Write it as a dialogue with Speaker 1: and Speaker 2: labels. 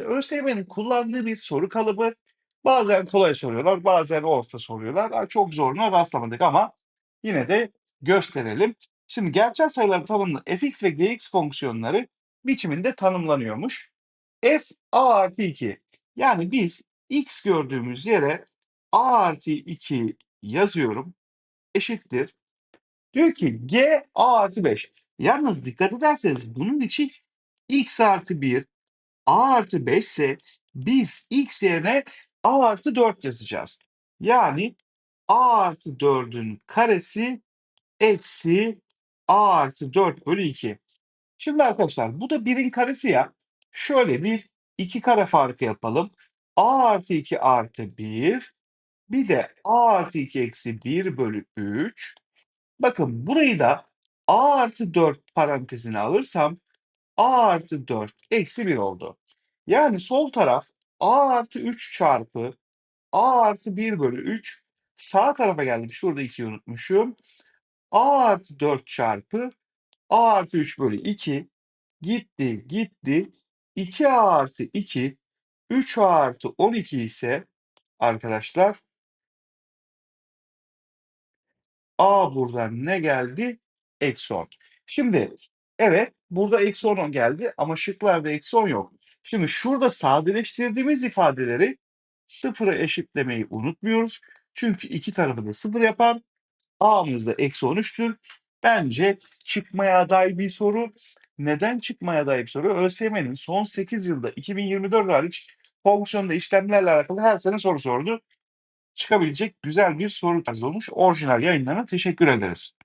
Speaker 1: ÖSYM'nin kullandığı bir soru kalıbı. Bazen kolay soruyorlar, bazen orta soruyorlar. Çok zoruna rastlamadık ama yine de gösterelim. Şimdi gerçel sayıların tanımlı fx ve gx fonksiyonları biçiminde tanımlanıyormuş. f a artı 2 yani biz x gördüğümüz yere a artı 2 yazıyorum eşittir. Diyor ki g a artı 5. Yalnız dikkat ederseniz bunun için x artı 1 a artı 5 ise biz x yerine a artı 4 yazacağız. Yani a artı 4'ün karesi eksi a artı 4 bölü 2. Şimdi arkadaşlar bu da 1'in karesi ya. Şöyle bir iki kare farkı yapalım. a artı 2 artı 1 bir de a artı 2 eksi 1 bölü 3. Bakın burayı da a artı 4 parantezine alırsam a artı 4 eksi 1 oldu. Yani sol taraf a artı 3 çarpı a artı 1 bölü 3 sağ tarafa geldim. Şurada 2'yi unutmuşum. a artı 4 çarpı a artı 3 bölü 2 gitti gitti. 2a artı 2 3a artı 12 ise arkadaşlar a buradan ne geldi? Eksi 10. Şimdi evet burada eksi 10 geldi ama şıklarda eksi 10 yok. Şimdi şurada sadeleştirdiğimiz ifadeleri sıfıra eşitlemeyi unutmuyoruz. Çünkü iki tarafı da sıfır yapar. A'mız da eksi 13'tür. Bence çıkmaya aday bir soru. Neden çıkmaya aday bir soru? ÖSYM'nin son 8 yılda 2024 hariç fonksiyonda işlemlerle alakalı her sene soru sordu. Çıkabilecek güzel bir soru tarzı olmuş. Orijinal yayınlarına teşekkür ederiz.